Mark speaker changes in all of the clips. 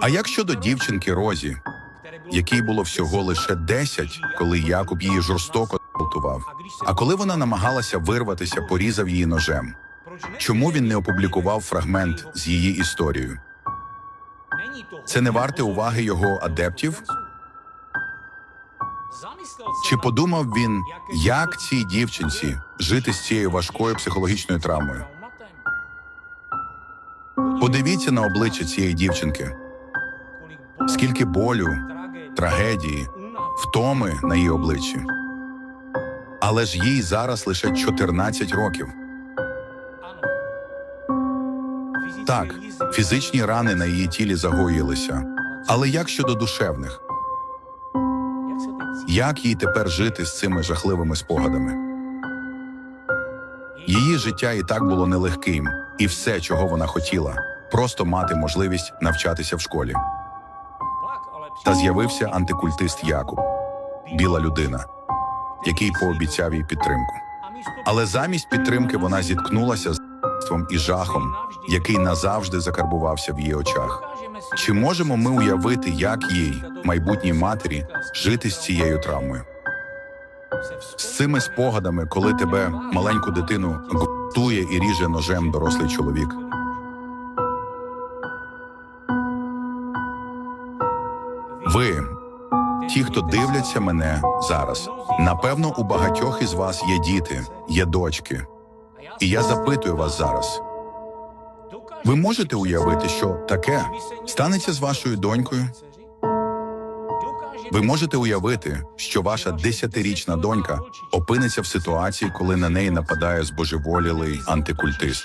Speaker 1: А як щодо дівчинки Розі, якій було всього лише 10, коли Якуб її жорстоко гвалтував, а коли вона намагалася вирватися, порізав її ножем. Чому він не опублікував фрагмент з її історією? Це не варте уваги його адептів? Чи подумав він, як цій дівчинці жити з цією важкою психологічною травмою? Подивіться на обличчя цієї дівчинки, скільки болю, трагедії, втоми на її обличчі. Але ж їй зараз лише 14 років. Так, фізичні рани на її тілі загоїлися. Але як щодо душевних? Як їй тепер жити з цими жахливими спогадами? Її життя і так було нелегким, і все, чого вона хотіла, просто мати можливість навчатися в школі. Та з'явився антикультист Якуб, біла людина, який пообіцяв їй підтримку. Але замість підтримки вона зіткнулася з і жахом, який назавжди закарбувався в її очах. Чи можемо ми уявити, як їй, майбутній матері, жити з цією травмою? З цими спогадами, коли тебе, маленьку дитину, гвалтує і ріже ножем дорослий чоловік. Ви, ті, хто дивляться мене зараз, напевно, у багатьох із вас є діти, є дочки. І я запитую вас зараз: ви можете уявити, що таке станеться з вашою донькою? Ви можете уявити, що ваша десятирічна донька опиниться в ситуації, коли на неї нападає збожеволілий антикультист,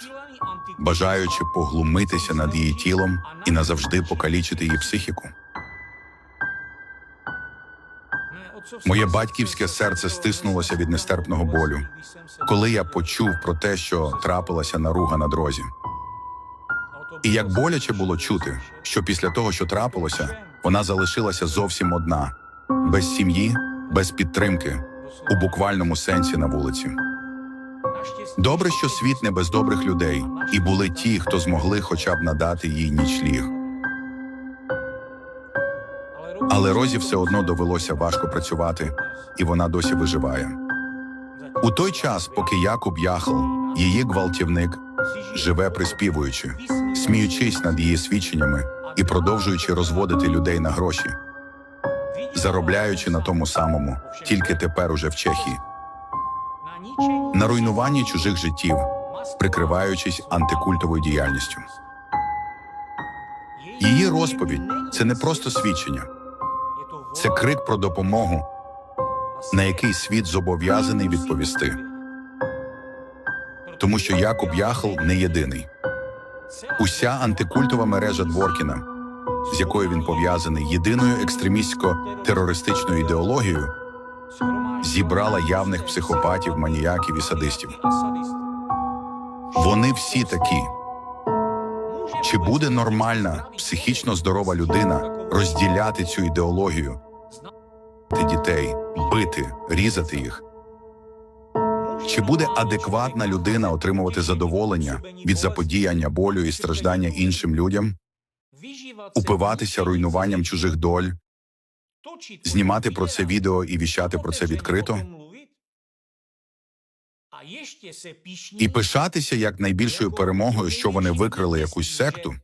Speaker 1: бажаючи поглумитися над її тілом і назавжди покалічити її психіку. Моє батьківське серце стиснулося від нестерпного болю, коли я почув про те, що трапилася наруга на дорозі. І як боляче було чути, що після того, що трапилося, вона залишилася зовсім одна, без сім'ї, без підтримки, у буквальному сенсі на вулиці. Добре, що світ не без добрих людей, і були ті, хто змогли хоча б надати їй нічліг. Але Розі все одно довелося важко працювати, і вона досі виживає. У той час, поки Якуб Яхл, її гвалтівник, живе приспівуючи, сміючись над її свідченнями і продовжуючи розводити людей на гроші, заробляючи на тому самому, тільки тепер уже в Чехії, на руйнуванні чужих життів, прикриваючись антикультовою діяльністю. Її розповідь це не просто свідчення, це крик про допомогу, на який світ зобов'язаний відповісти. Тому що Якуб Яхл не єдиний. Уся антикультова мережа Дворкіна, з якою він пов'язаний єдиною екстремістсько-терористичною ідеологією, зібрала явних психопатів, маніяків і садистів. Вони всі такі. Чи буде нормальна, психічно здорова людина розділяти цю ідеологію, дітей, бити, різати їх? Чи буде адекватна людина отримувати задоволення від заподіяння болю і страждання іншим людям, упиватися руйнуванням чужих доль, знімати про це відео і віщати про це відкрито? І пишатися як найбільшою перемогою, що вони викрили якусь секту?